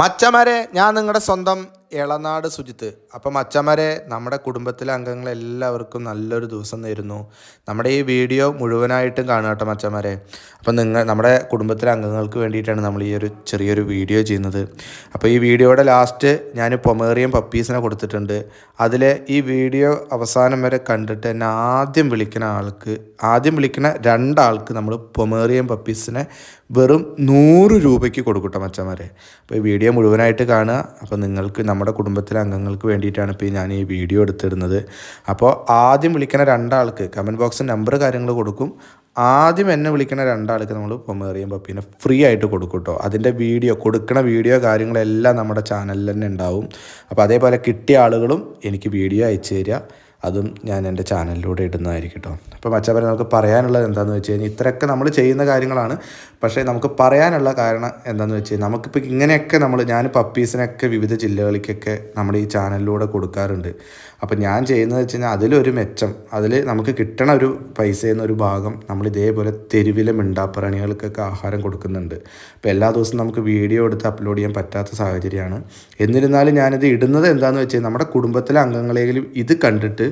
മച്ചമാരെ ഞാൻ നിങ്ങളുടെ സ്വന്തം ഇളനാട് സുജിത്ത്. അപ്പം മച്ചമരെ നമ്മുടെ കുടുംബത്തിലെ അംഗങ്ങളെല്ലാവർക്കും നല്ലൊരു ദിവസം നേരുന്നു. നമ്മുടെ ഈ വീഡിയോ മുഴുവനായിട്ടും കാണുക കേട്ടോ മച്ചമാരെ. അപ്പം നിങ്ങൾ നമ്മുടെ കുടുംബത്തിലെ അംഗങ്ങൾക്ക് വേണ്ടിയിട്ടാണ് നമ്മൾ ഈ ഒരു ചെറിയൊരു വീഡിയോ ചെയ്യുന്നത്. അപ്പോൾ ഈ വീഡിയോയുടെ ലാസ്റ്റ് ഞാൻ പൊമേറിയൻ പപ്പീസിനെ കൊടുത്തിട്ടുണ്ട്. അതിൽ ഈ വീഡിയോ അവസാനം വരെ കണ്ടിട്ട് എന്നെ ആദ്യം വിളിക്കുന്ന ആൾക്ക് ആദ്യം വിളിക്കുന്ന രണ്ടാൾക്ക് നമ്മൾ പൊമേറിയൻ പപ്പീസിനെ വെറും നൂറ് രൂപയ്ക്ക് കൊടുക്കട്ടെ മച്ചന്മാരെ. അപ്പോൾ ഈ വീഡിയോ മുഴുവനായിട്ട് കാണുക. അപ്പോൾ നിങ്ങൾക്ക് നമ്മുടെ കുടുംബത്തിലെ അംഗങ്ങൾക്ക് വേണ്ടിയിട്ടാണ് ഇപ്പോൾ ഞാൻ ഈ വീഡിയോ എടുത്തിരുന്നത്. അപ്പോൾ ആദ്യം വിളിക്കുന്ന രണ്ടാൾക്ക് കമന്റ് ബോക്സിൽ നമ്പർ കാര്യങ്ങൾ കൊടുക്കും. ആദ്യം എന്നെ വിളിക്കുന്ന രണ്ടാൾക്ക് നമ്മൾ പൊമേറിയൻ പപ്പീനെ ഫ്രീ ആയിട്ട് കൊടുക്കും കേട്ടോ അതിന്റെ വീഡിയോ കൊടുക്കണ വീഡിയോ കാര്യങ്ങളെല്ലാം നമ്മുടെ ചാനലിൽ തന്നെ ഉണ്ടാവും. അപ്പോൾ അതേപോലെ കിട്ടിയ ആളുകളും എനിക്ക് വീഡിയോ അയച്ചു തരിക. അതും ഞാൻ എന്റെ ചാനലിലൂടെ ഇടുന്നതായിരിക്കും കേട്ടോ. അപ്പോൾ മച്ചാപ്പനെ നമുക്ക് പറയാനുള്ളത് എന്താണെന്ന് വെച്ച് കഴിഞ്ഞാൽ ഇത്രയൊക്കെ നമ്മൾ ചെയ്യുന്ന കാര്യങ്ങളാണ്. പക്ഷേ നമുക്ക് പറയാനുള്ള കാരണം എന്താണെന്ന് വെച്ച് കഴിഞ്ഞാൽ നമുക്കിപ്പോൾ ഇങ്ങനെയൊക്കെ നമ്മൾ ഞാൻ പപ്പീസിനൊക്കെ വിവിധ ജില്ലകളിലേക്കൊക്കെ നമ്മൾ ഈ ചാനലിലൂടെ കൊടുക്കാറുണ്ട്. അപ്പോൾ ഞാൻ ചെയ്യുന്നത് വെച്ച് കഴിഞ്ഞാൽ അതിലൊരു മെച്ചം അതിൽ നമുക്ക് കിട്ടണ ഒരു പൈസ ഒരു ഭാഗം നമ്മൾ ഇതേപോലെ തെരുവിലെ മിണ്ടാപ്രാണികൾക്കൊക്കെ ആഹാരം കൊടുക്കുന്നുണ്ട്. അപ്പോൾ എല്ലാ ദിവസവും നമുക്ക് വീഡിയോ എടുത്ത് അപ്ലോഡ് ചെയ്യാൻ പറ്റാത്ത സാഹചര്യമാണ്. എന്നിരുന്നാലും ഞാനിത് ഇടുന്നത് എന്താണെന്ന് വെച്ചാൽ നമ്മുടെ കുടുംബത്തിലെ അംഗങ്ങളെങ്കിലും ഇത് കണ്ടിട്ട്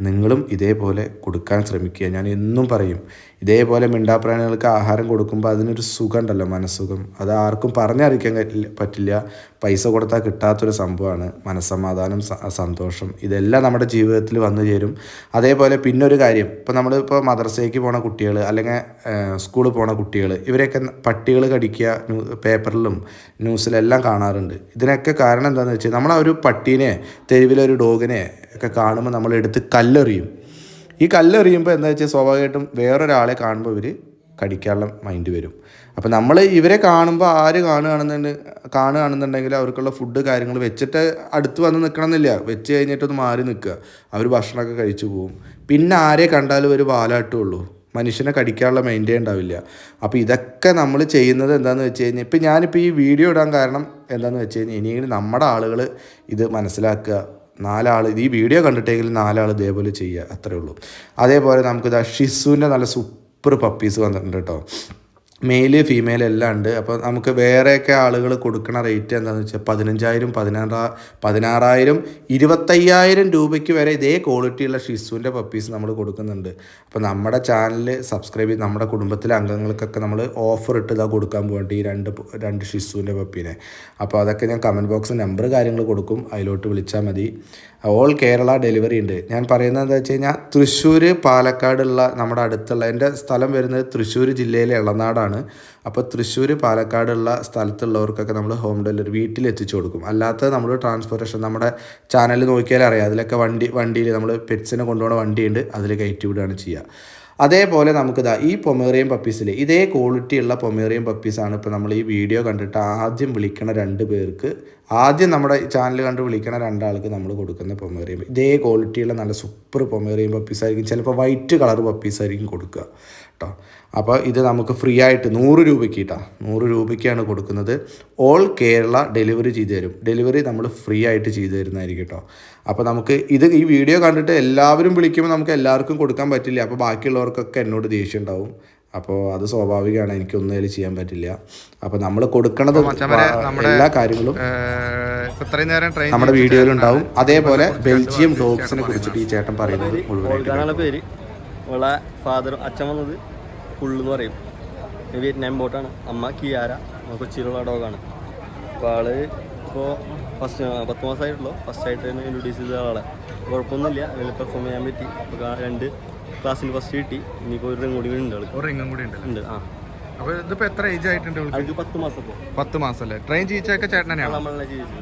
നിങ്ങളും ഇതേപോലെ കൊടുക്കാൻ ശ്രമിക്കുക. ഞാൻ എന്നും പറയും ഇതേപോലെ മിണ്ടാപ്രാണികൾക്ക് ആഹാരം കൊടുക്കുമ്പോൾ അതിനൊരു സുഖം ഉണ്ടല്ലോ മനസ്സുഖം. അത് ആർക്കും പറഞ്ഞറിയിക്കാൻ പറ്റില്ല- പൈസ കൊടുത്താൽ കിട്ടാത്തൊരു സംഭവമാണ് മനസ്സമാധാനം സന്തോഷം. ഇതെല്ലാം നമ്മുടെ ജീവിതത്തിൽ വന്നു ചേരും. അതേപോലെ പിന്നൊരു കാര്യം ഇപ്പോൾ നമ്മളിപ്പോൾ മദ്രസയ്ക്ക് പോണ കുട്ടികൾ അല്ലെങ്കിൽ സ്കൂളിൽ പോണ കുട്ടികൾ ഇവരെയൊക്കെ പട്ടികൾ കടിക്കുക പേപ്പറിലും ന്യൂസിലെല്ലാം കാണാറുണ്ട്. ഇതിനൊക്കെ കാരണം എന്താണെന്ന് വെച്ചാൽ നമ്മൾ ഒരു പട്ടീനെ തെരുവിലൊരു ഡോഗിനെ ഒക്കെ കാണുമ്പോൾ നമ്മൾ എടുത്ത് കല്ലെറിയും. ഈ കല്ലെറിയുമ്പോൾ എന്താ വെച്ചാൽ സ്വാഭാവികമായിട്ടും വേറൊരാളെ കാണുമ്പോൾ ഇവർ കടിക്കാനുള്ള മൈൻഡ് വരും. അപ്പോൾ നമ്മൾ ഇവരെ കാണുമ്പോൾ ആര് കാണുകയാണെന്നുണ്ട് കാണുകയാണെന്നുണ്ടെങ്കിൽ അവർക്കുള്ള ഫുഡ് കാര്യങ്ങൾ വെച്ചിട്ട് അടുത്ത് വന്ന് നിൽക്കണമെന്നില്ല വെച്ച് കഴിഞ്ഞിട്ടൊന്ന് മാറി നിൽക്കുക അവർ ഭക്ഷണമൊക്കെ കഴിച്ചു പോകും പിന്നെ ആരെ കണ്ടാലും ഒരു വാലാട്ടുള്ളൂ. മനുഷ്യനെ കടിക്കാനുള്ള മൈൻഡേ ഉണ്ടാവില്ല. അപ്പോൾ ഇതൊക്കെ നമ്മൾ ചെയ്യുന്നത് എന്താണെന്ന് വെച്ച് കഴിഞ്ഞാൽ ഇപ്പം ഞാനിപ്പോൾ ഈ വീഡിയോ ഇടാൻ കാരണം എന്താണെന്ന് വെച്ച് കഴിഞ്ഞാൽ ഇനിയെങ്കിലും നമ്മുടെ ആളുകൾ ഇത് മനസ്സിലാക്കുക. നാലാൾ ഈ വീഡിയോ കണ്ടിട്ടെങ്കിലും നാലാൾ ഇതേപോലെ ചെയ്യുക അത്രേ ഉള്ളൂ. അതേപോലെ നമുക്കിത് ഷിസുവിന്റെ നല്ല സൂപ്പർ പപ്പീസ് വന്നിട്ടുണ്ട് കേട്ടോ മെയിൽ ഫീമെയിൽ എല്ലാം ഉണ്ട്. അപ്പോൾ നമുക്ക് വേറെയൊക്കെ ആളുകൾ കൊടുക്കുന്ന റേറ്റ് എന്താണെന്ന് വെച്ചാൽ പതിനഞ്ചായിരം പതിനാറാ പതിനാറായിരം ഇരുപത്തയ്യായിരം രൂപയ്ക്ക് വരെ ഇതേ ക്വാളിറ്റിയുള്ള ഷിസുവിന്റെ പപ്പീസ് നമ്മൾ കൊടുക്കുന്നുണ്ട്. അപ്പോൾ നമ്മുടെ ചാനൽ സബ്സ്ക്രൈബ് ചെയ്ത് നമ്മുടെ കുടുംബത്തിലെ അംഗങ്ങൾക്കൊക്കെ നമ്മൾ ഓഫർ ഇട്ട് ഇതാ കൊടുക്കാൻ പോകട്ടെ ഈ രണ്ട് രണ്ട് ഷിസുവിന്റെ പപ്പീനെ അപ്പോൾ അതൊക്കെ ഞാൻ കമന്റ് ബോക്സിൽ നമ്പർ കാര്യങ്ങൾ കൊടുക്കും. അതിലോട്ട് വിളിച്ചാൽ മതി. ഓൾ കേരള ഡെലിവറി ഉണ്ട്. ഞാൻ പറയുന്നത് എന്താ വെച്ച് കഴിഞ്ഞാൽ തൃശ്ശൂർ പാലക്കാടുള്ള നമ്മുടെ അടുത്തുള്ള എന്റെ സ്ഥലം വരുന്നത് തൃശ്ശൂർ ജില്ലയിലെ ഇളനാടാണ് അപ്പോൾ തൃശ്ശൂർ പാലക്കാടുള്ള സ്ഥലത്തുള്ളവർക്കൊക്കെ നമ്മൾ ഹോം ഡെലിവറി വീട്ടിൽ എത്തിച്ചു കൊടുക്കും. അല്ലാത്ത നമ്മൾ ട്രാൻസ്പോർട്ടേഷൻ നമ്മുടെ ചാനൽ നോക്കിയാൽ അറിയാം. അതിലൊക്കെ വണ്ടി വണ്ടിയിൽ നമ്മൾ പെറ്റ്സിനെ കൊണ്ടുപോകുന്ന വണ്ടിയുണ്ട്. അതിൽ കയറ്റി വിടുകയാണ് ചെയ്യുക അതേപോലെ നമുക്കിതാ ഈ പൊമേറിയം പപ്പീസിൽ ഇതേ ക്വാളിറ്റിയുള്ള പൊമേറിയം പപ്പീസാണ് ഇപ്പോൾ നമ്മൾ ഈ വീഡിയോ കണ്ടിട്ട് ആദ്യം വിളിക്കണ രണ്ട് പേർക്ക് ആദ്യം നമ്മുടെ ചാനൽ കണ്ട് വിളിക്കണ രണ്ടാൾക്ക് നമ്മൾ കൊടുക്കുന്ന പൊമേറിയം ഇതേ ക്വാളിറ്റിയുള്ള നല്ല സൂപ്പർ പൊമേറിയം പപ്പീസായിരിക്കും ചിലപ്പോൾ വൈറ്റ് കളർ പപ്പീസായിരിക്കും കൊടുക്കുക കേട്ടോ അപ്പോൾ ഇത് നമുക്ക് ഫ്രീ ആയിട്ട് നൂറ് രൂപയ്ക്ക് കിട്ടാം. നൂറ് രൂപയ്ക്കാണ് കൊടുക്കുന്നത്. ഓൾ കേരള ഡെലിവറി ചെയ്തു തരും. ഡെലിവറി നമ്മൾ ഫ്രീ ആയിട്ട് ചെയ്തു തരുന്നതായിരിക്കും കേട്ടോ. അപ്പോൾ നമുക്ക് ഇത് ഈ വീഡിയോ കണ്ടിട്ട് എല്ലാവരും വിളിക്കുമ്പോൾ നമുക്ക് എല്ലാവർക്കും കൊടുക്കാൻ പറ്റില്ല. അപ്പോൾ ബാക്കിയുള്ളവർക്കൊക്കെ എന്നോട് ദേഷ്യം ഉണ്ടാവും. അപ്പോൾ അത് സ്വാഭാവികമാണ്. എനിക്കൊന്നും അതിൽ ചെയ്യാൻ പറ്റില്ല. അപ്പോൾ നമ്മൾ കൊടുക്കണത് എല്ലാ കാര്യങ്ങളും നമ്മുടെ വീഡിയോയിൽ ഉണ്ടാവും. അതേപോലെ ബെൽജിയം ഡോഗ്സിനെ കുറിച്ചിട്ട് ഈ ചേട്ടൻ പറയുന്നത് മുഴുവനായിട്ട് ഫാദർ അച്ഛൻ വന്നത് ഫുള്ള് എന്ന് പറയും. വിയറ്റ്നാം ബോട്ടാണ് അമ്മ കിയാര കൊച്ചിയിലുള്ള ഡോഗാണ് അപ്പോൾ ആൾ ഇപ്പോൾ ഫസ്റ്റ് പത്ത് മാസമായിട്ടുള്ളൂ ഫസ്റ്റ് ആയിട്ട് തന്നെ ഇൻട്രൊഡ്യൂസ് ചെയ്ത ആളെ കുഴപ്പമൊന്നുമില്ല. അതിൽ പെർഫോം ചെയ്യാൻ പറ്റി. രണ്ട് ക്ലാസ്സിൽ ഫസ്റ്റ് കിട്ടി. ഇനിയിപ്പോൾ ഒരു കൂടി ഉണ്ട് ഒരു റിംഗും കൂടി ഉണ്ട് ഉണ്ട് ആ. അപ്പോൾ ഇതിപ്പോൾ എത്ര ഏജ് ആയിട്ടുണ്ട് പത്ത് മാസപ്പോൾ പത്ത് മാസം അല്ലേ? ട്രെയിൻ ചെയ്യിച്ചൊക്കെ ചേട്ടൻ തന്നെയാണോ? നമ്മളെ ജീവിച്ചു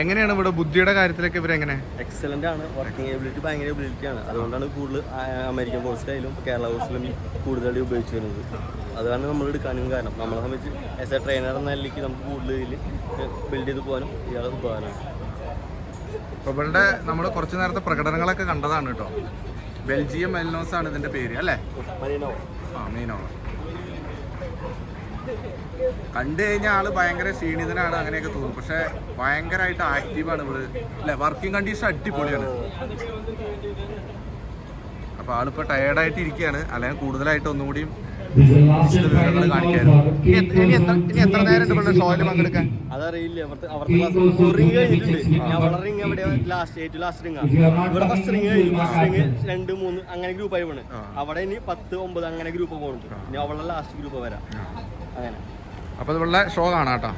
എങ്ങനെയാണ് ഇവിടെ ബുദ്ധിയുടെ കാര്യത്തിലൊക്കെ ഇവർ ഇവരെങ്ങനെ? എക്സലന്റ് ആണ്. വർക്കിംഗ് എബിലിറ്റി ഭയങ്കര എബിലിറ്റി ആണ്. അതുകൊണ്ടാണ് കൂടുതൽ അമേരിക്കൻ ഫോറസ്റ്റിലായാലും കേരള കോഴ്സിലും കൂടുതൽ ഉപയോഗിച്ച് വരുന്നത് അതാണ് നമ്മൾ എടുക്കാനും കാരണം. നമ്മളെ സംബന്ധിച്ച് ആസ് എ ട്രെയിനർ എന്ന നിലയ്ക്ക് നമുക്ക് കൂടുതൽ ഇതിൽ ബിൽഡ് ചെയ്ത് പോകാനും ഇയാളെ ഉപകാരമാണ്. ഇവിടെ ഇവളുടെ നമ്മൾ കുറച്ച് നേരത്തെ പ്രകടനങ്ങളൊക്കെ കണ്ടതാണ് കേട്ടോ. ബെൽജിയം മെൽനോസ് ആണ് ഇതിന്റെ പേര് അല്ലേ? ആ മെയിനാണ് കണ്ടു കഴിഞ്ഞാൽ ആൾ ഭയങ്കര ക്ഷീണിതനാണ് അങ്ങനെയൊക്കെ തോന്നും. പക്ഷെ ഭയങ്കരമായിട്ട് ആക്റ്റീവാണ് ഇവൾ. അല്ലെ വർക്കിംഗ് കണ്ടീഷൻ അടിപൊളിയാണ്. അപ്പൊ ആളിപ്പോ ടയേർഡായിട്ട് ഇരിക്കുകയാണ് അല്ലെങ്കിൽ കൂടുതലായിട്ട് ഒന്നുകൂടിയും വിവരങ്ങൾ കാണിക്കായിരുന്നു ഇനി എത്ര- ഇനി എത്ര ഇനി എത്ര നേരം ഉണ്ട് ഇവിടെ ഷോയിൽ പങ്കെടുക്കാൻ? അതറിയില്ല. രണ്ട് മൂന്ന് അങ്ങനെ ഗ്രൂപ്പായി പോണ്. അവിടെ ഇനി പത്ത് ഒമ്പത് അങ്ങനെ ഗ്രൂപ്പ് പോകുന്നുണ്ട് ഇനി അവളെ ലാസ്റ്റ് ഗ്രൂപ്പ് വരാം. അപ്പോൾ ഇവിടെ ഷോ കാണാട്ടോ